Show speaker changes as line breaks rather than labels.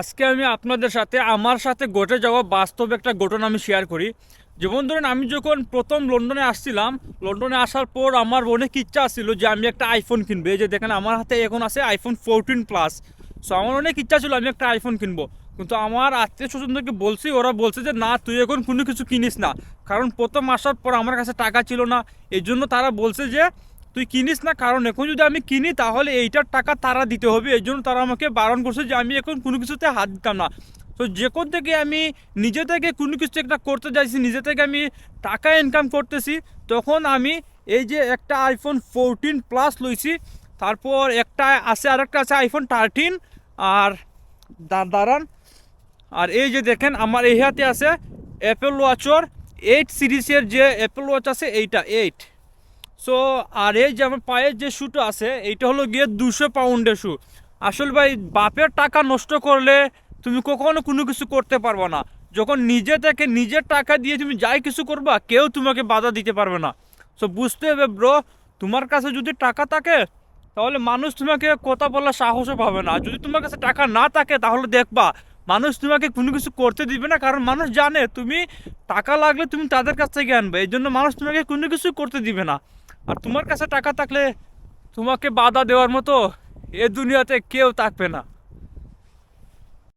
আজকে আমি আপনাদের সাথে, আমার সাথে ঘটে যাওয়া বাস্তব একটা ঘটনা আমি শেয়ার করি। যেমন ধরেন, আমি যখন প্রথম লন্ডনে আসছিলাম, লন্ডনে আসার পর আমার অনেক ইচ্ছা ছিল যে আমি একটা আইফোন কিনবো। এই যে দেখেন, আমার হাতে এখন আছে আইফোন ফোরটিন প্লাস সো আমার অনেক ইচ্ছা ছিল আমি একটা আইফোন কিনবো। কিন্তু আমার আত্মীয় স্বজনদেরকে বলছি, ওরা বলছে যে, না, তুই এখন কোনো কিছু কিনিস না। কারণ প্রথম আসার পর আমার কাছে টাকা ছিল না। এই জন্য তারা বলছে যে তুই কিনিস না? কারণ এখন যদি আমি কিনি, তাহলে এইটার টাকা তারা দিতে হবে। এই জন্য তারা আমাকে বারণ করছে যে আমি এখন কোনো কিছুতে হাত দিতাম না। তো যে কোন থেকে আমি নিজে থেকে কোনো কিছু একটা করতে চাইছি নিজে থেকে আমি টাকা ইনকাম করতেছি, তখন আমি এই যে একটা আইফোন ফোরটিন প্লাস লইছি, তারপর একটা আছে আর একটা আছে আইফোন থার্টিন আর দাঁড়ান। আর এই যে দেখেন, আমার এই হাতে আছে অ্যাপেল ওয়াচর এইট সিরিজের যে অ্যাপেল ওয়াচ আছে, এইটা এইট সো আর এই যে আমার পায়ের যে শ্যুটা আছে, এইটা হলো গিয়ে দুশো পাউন্ডের শ্যু আসলে ভাই, বাপের টাকা নষ্ট করলে তুমি কখনো কোনো কিছু করতে পারবে না। যখন নিজে থেকে নিজের টাকা দিয়ে তুমি যাই কিছু করবা, কেউ তোমাকে বাধা দিতে পারবে না। সো বুঝতে হবে ব্রো তোমার কাছে যদি টাকা থাকে, তাহলে মানুষ তোমাকে কথা বলার সাহসও পাবে না। যদি তোমার কাছে টাকা না থাকে, তাহলে দেখবা, মানুষ তোমাকে কোনো কিছু করতে দিবে না। কারণ মানুষ জানে, তুমি টাকা লাগলে তুমি তাদের কাছ থেকে আনবে। এই জন্য মানুষ তোমাকে কোনো কিছু করতে দিবে না। আর তোমার কাছে টাকা থাকলে তোমাকে বাধা দেওয়ার মতো এ দুনিয়াতে কেউ থাকবে না।